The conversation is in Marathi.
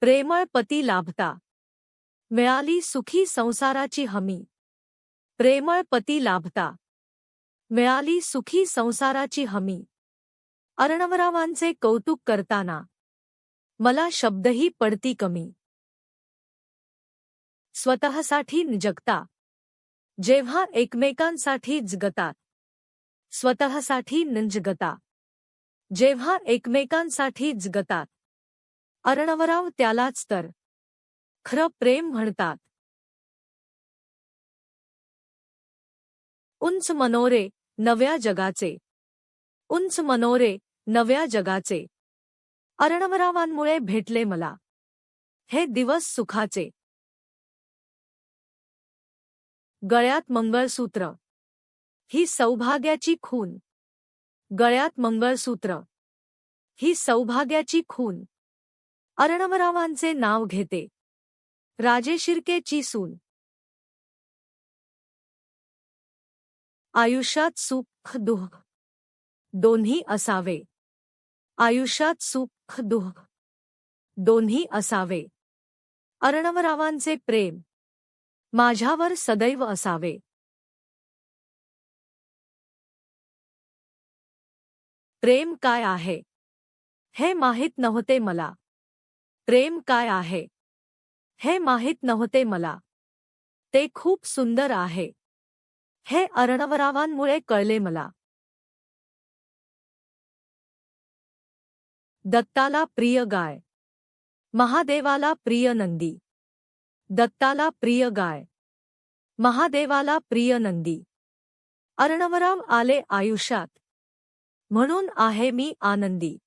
प्रेमळ पती लाभता. मिळाली सुखी संसाराची हमी. प्रेमळ पती लाभता. मिळाली सुखी संसाराची हमी. अर्णवरावांचे कौतुक करताना. मला शब्दही पडती कमी. स्वतःसाठी जगता जेव्हा एकमेकांसाठी जगतात स्वतःसाठी जगता जेव्हा एकमेकांसाठी जगतात अरणवराव त्यालाच तर. खरं प्रेम म्हणतात. उंच मनोरे नव्या जगाचे. उंच मनोरे नव्या जगाचे. अर्णवरावांमुळे भेटले मला. हे दिवस सुखाचे. गळ्यात मंगळसूत्र. ही सौभाग्याची खून. गळ्यात मंगळसूत्र. ही सौभाग्याची खून. अरणवरावांचे नाव घेते. राजे राजेशिर्केची सून. आयुष्यात सुख दुःख दोन्ही असावे. आयुष्यात सुख दुःख दोन्ही असावे. अर्णवरावांचे प्रेम माझ्यावर सदैव असावे. प्रेम काय आहे? हे माहीत नव्हते मला. प्रेम काय आहे? हे माहीत नव्हते मला. ते खूप सुंदर आहे. हे अर्णवरावांमुळे कळले मला. दत्ताला प्रिय गाय. महादेवाला प्रिय नंदी. दत्ताला प्रिय गाय. महादेवाला प्रिय नंदी. अर्णवराव आले आयुष्यात. म्हणून आहे मी आनंदी.